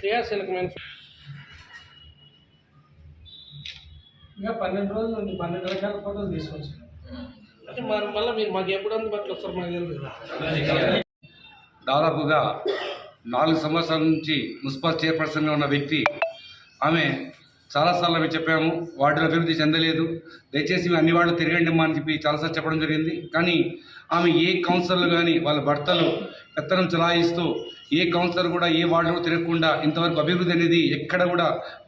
క్రియాశీలకమైన ఇంకా పన్నెండు రోజులు ఉంది పన్నెండు రకాల ఫోటోలు తీసుకొచ్చాను. అంటే మరి మళ్ళీ మీరు మాకు ఎప్పుడు అందుబాటులో వస్తారు? మాకు తెలియదు దాదాపుగా నాలుగు సంవత్సరాల నుంచి మున్సిపల్ చైర్పర్సన్గా ఉన్న వ్యక్తి ఆమె చాలాసార్లు మేము చెప్పాము వార్డుల అభివృద్ధి చెందలేదు. దయచేసి మేము అన్ని వార్డులు తిరగండి అమ్మా అని చెప్పి చాలాసార్లు చెప్పడం జరిగింది. కానీ ఆమె ఏ కౌన్సిలర్లు కానీ వాళ్ళ భర్తలు పెత్తనం చలాయిస్తూ ఏ కౌన్సిలర్ కూడా ఏ వార్డులో తిరగకుండా ఇంతవరకు అభివృద్ధి అనేది ఎక్కడ కూడా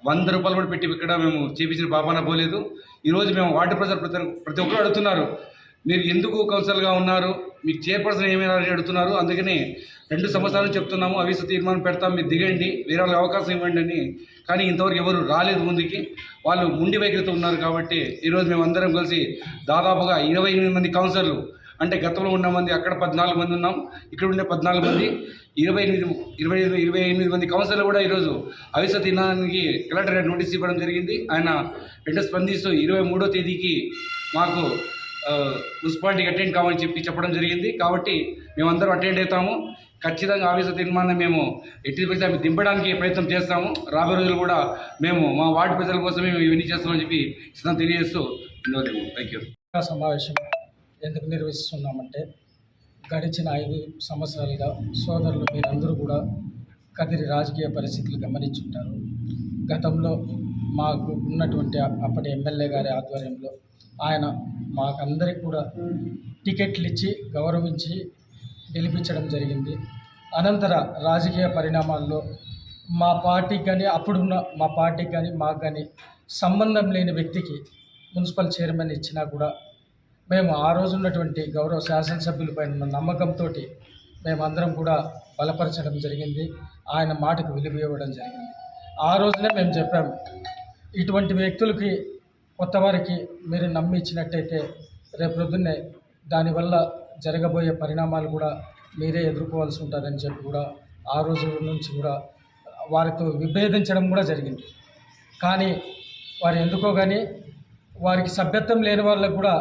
వంద రూపాయలు కూడా పెట్టి ఇక్కడ మేము చేపించిన బాబాన పోలేదు. ఈరోజు మేము వార్డు ప్రజలు ప్రతి ప్రతి ఒక్కరు అడుగుతున్నారు మీరు ఎందుకు కౌన్సిలర్గా ఉన్నారు? మీకు చైర్పర్సన్ ఏమైనా అని అడుగుతున్నారు? అందుకని రెండు సంవత్సరాలు చెప్తున్నాము అవిశ్వ తీర్మానం పెడతాం మీరు దిగండి వేరే వాళ్ళకి అవకాశం ఇవ్వండి అని. కానీ ఇంతవరకు ఎవరు రాలేదు ముందుకి. వాళ్ళు ముండి వైఖరితో ఉన్నారు కాబట్టి ఈరోజు మేము అందరం కలిసి దాదాపుగా ఇరవై ఎనిమిది మంది కౌన్సిలర్లు అంటే గతంలో ఉన్న మంది అక్కడ పద్నాలుగు మంది ఉన్నాం ఇక్కడ ఉండే పద్నాలుగు మంది ఇరవై ఎనిమిది ఇరవై ఎనిమిది ఇరవై ఎనిమిది మంది కౌన్సిలర్లు కూడా ఈరోజు అవిస దినానికి కలెక్టర్ నోటీస్ ఇవ్వడం జరిగింది. ఆయన రెండు స్పందిస్తూ ఇరవై మూడో తేదీకి మాకు మున్సిపాలిటీకి అటెండ్ కావాలని చెప్పి చెప్పడం జరిగింది. కాబట్టి మేమందరం అటెండ్ అవుతాము. ఖచ్చితంగా ఆవేశ తీర్మానం మేము ఎట్టి పరిస్థితి దింపడానికి ప్రయత్నం చేస్తాము. రాబోయే రోజులు కూడా మేము మా వార్డు ప్రజల కోసమే మేము ఇవన్నీ చేస్తామని చెప్పి సిద్ధం తెలియజేస్తూ థ్యాంక్ యూ సమావేశం. ఎందుకు నిర్వహిస్తున్నామంటే గడిచిన ఐదు సంవత్సరాలుగా సోదరులు మీరందరూ కూడా కదిరి రాజకీయ పరిస్థితులు గమనించుంటారు. గతంలో మాకు ఉన్నటువంటి అప్పటి ఎమ్మెల్యే గారి ఆధ్వర్యంలో ఆయన మాకందరికి కూడా టికెట్లు ఇచ్చి గౌరవించి గెలిపించడం జరిగింది. అనంతర రాజకీయ పరిణామాల్లో మా పార్టీకి కానీ అప్పుడున్న మా పార్టీకి కానీ మాకు కానీ సంబంధం లేని వ్యక్తికి మున్సిపల్ చైర్మన్ ఇచ్చినా కూడా మేము ఆ రోజు ఉన్నటువంటి గౌరవ శాసనసభ్యులపైన నమ్మకంతో మేమందరం కూడా బలపరచడం జరిగింది. ఆయన మాటకు విలువ ఇవ్వడం జరిగింది. ఆ రోజునే మేము చెప్పాము ఇటువంటి వ్యక్తులకి కొత్త వారికి మీరు నమ్మి ఇచ్చినట్టయితే దానివల్ల జరగబోయే పరిణామాలు కూడా మీరే ఎదుర్కోవాల్సి ఉంటుందని చెప్పి కూడా ఆ రోజు నుంచి కూడా వారితో విభేదించడం కూడా జరిగింది. కానీ వారు ఎందుకో కానీ వారికి సభ్యత్వం లేని వాళ్ళకు కూడా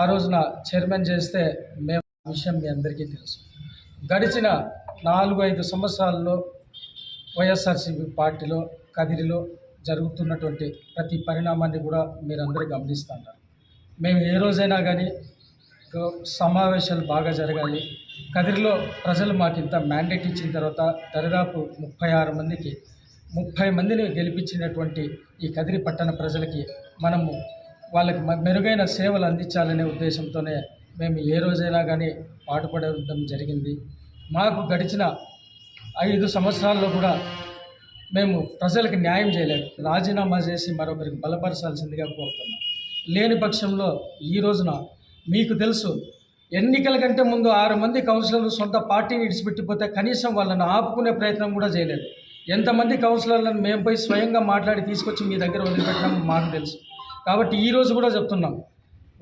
ఆ రోజున చైర్మన్ చేస్తే మేము విషయం మీ అందరికీ తెలుసు. గడిచిన నాలుగు ఐదు సంవత్సరాల్లో వైఎస్ఆర్సీపీ పార్టీలో కదిరిలో జరుగుతున్నటువంటి ప్రతి పరిణామాన్ని కూడా మీరందరూ గమనిస్తున్నారు మేము ఏ రోజైనా కానీ సమావేశాలు బాగా జరగాలి. కదిరిలో ప్రజలు మాకు ఇంత మ్యాండేట్ ఇచ్చిన తర్వాత దరిదాపు ముప్పై ఆరు మందికి ముప్పై మందిని గెలిపించినటువంటి ఈ కదిరి పట్టణ ప్రజలకి మనము వాళ్ళకి మెరుగైన సేవలు అందించాలనే ఉద్దేశంతోనే మేము ఏ రోజైనా కానీ పాటుపడడం జరిగింది. మాకు గడిచిన ఐదు సంవత్సరాల్లో కూడా మేము ప్రజలకు న్యాయం చేయలేదు. రాజీనామా చేసి మరొకరికి బలపరచాల్సిందిగా కోరుతున్నాం. లేని పక్షంలో ఈ రోజున మీకు తెలుసు ఎన్నికల కంటే ముందు ఆరు మంది కౌన్సిలర్లు సొంత పార్టీని విడిచిపెట్టిపోతే కనీసం వాళ్ళని ఆపుకునే ప్రయత్నం కూడా చేయలేదు. ఎంతమంది కౌన్సిలర్లను మేము పోయి స్వయంగా మాట్లాడి తీసుకొచ్చి మీ దగ్గర వదిలిపెట్టడం మాకు తెలుసు. కాబట్టి ఈరోజు కూడా చెప్తున్నాం.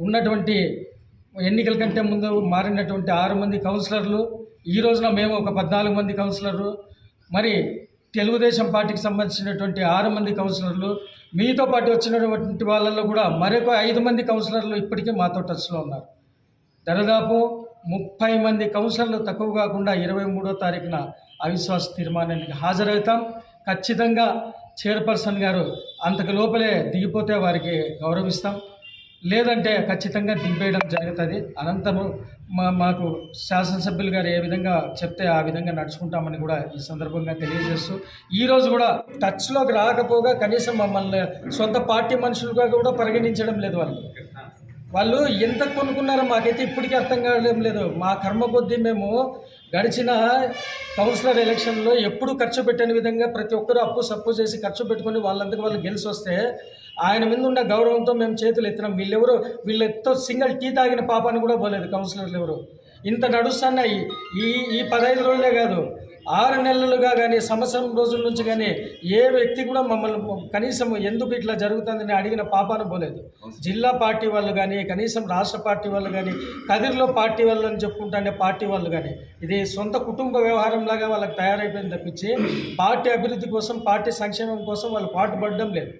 ఉన్నటువంటి ఎన్నికల కంటే ముందు మారినటువంటి ఆరు మంది కౌన్సిలర్లు ఈ రోజున మేము ఒక పద్నాలుగు మంది కౌన్సిలర్లు మరి తెలుగుదేశం పార్టీకి సంబంధించినటువంటి ఆరు మంది కౌన్సిలర్లు మీతో పాటు వచ్చినటువంటి వాళ్ళల్లో కూడా మరొక ఐదు మంది కౌన్సిలర్లు ఇప్పటికీ మాతో టచ్లో ఉన్నారు. దాదాపు ముప్పై మంది కౌన్సిలర్లు తక్కువ కాకుండా ఇరవై మూడో తారీఖున అవిశ్వాస తీర్మానానికి హాజరవుతాం. ఖచ్చితంగా చైర్పర్సన్ గారు అంతకు లోపలే దిగిపోతే వారికి గౌరవిస్తాం. లేదంటే ఖచ్చితంగా దింపేయడం జరుగుతుంది. అనంతరం మా మాకు శాసనసభ్యులు గారు ఏ విధంగా చెప్తే ఆ విధంగా నడుచుకుంటామని కూడా ఈ సందర్భంగా తెలియజేస్తూ ఈరోజు కూడా టచ్లోకి రాకపోగా కనీసం మమ్మల్ని సొంత పార్టీ మనుషులుగా కూడా పరిగణించడం లేదు వాళ్ళు. వాళ్ళు ఎంత కొనుక్కున్నారో మాకైతే ఇప్పటికీ అర్థం కావడం లేదు. మా కర్మ కొద్దీ మేము గడిచిన కౌన్సిలర్ ఎలక్షన్లో ఎప్పుడు ఖర్చు పెట్టని విధంగా ప్రతి ఒక్కరూ అప్పు సప్పు చేసి ఖర్చు పెట్టుకొని వాళ్ళంతకు వాళ్ళు గెలిచి వస్తే ఆయన మీద ఉన్న గౌరవంతో మేము చేతులు ఎత్తినాం. వీళ్ళెవరు వీళ్ళెత్తో సింగిల్ టీ తాగిన పాపాన్ని కూడా పోలేదు కౌన్సిలర్లు ఎవరు. ఇంత నడుస్తున్నాయి. ఈ ఈ పదహైదు రోజులే కాదు. ఆరు నెలలుగా కానీ సంవత్సరం రోజుల నుంచి కానీ ఏ వ్యక్తి కూడా మమ్మల్ని కనీసం ఎందుకు ఇట్లా జరుగుతుందని అడిగిన పాపాను పోలేదు జిల్లా పార్టీ వాళ్ళు కానీ కనీసం రాష్ట్ర పార్టీ వాళ్ళు కానీ కదిరిలో పార్టీ వాళ్ళు అని చెప్పుకుంటానే పార్టీ వాళ్ళు కానీ ఇది సొంత కుటుంబ వ్యవహారం లాగా వాళ్ళకి తయారైపోయింది తప్పించి పార్టీ అభివృద్ధి కోసం పార్టీ సంక్షేమం కోసం వాళ్ళు పాటుపడడం లేదు.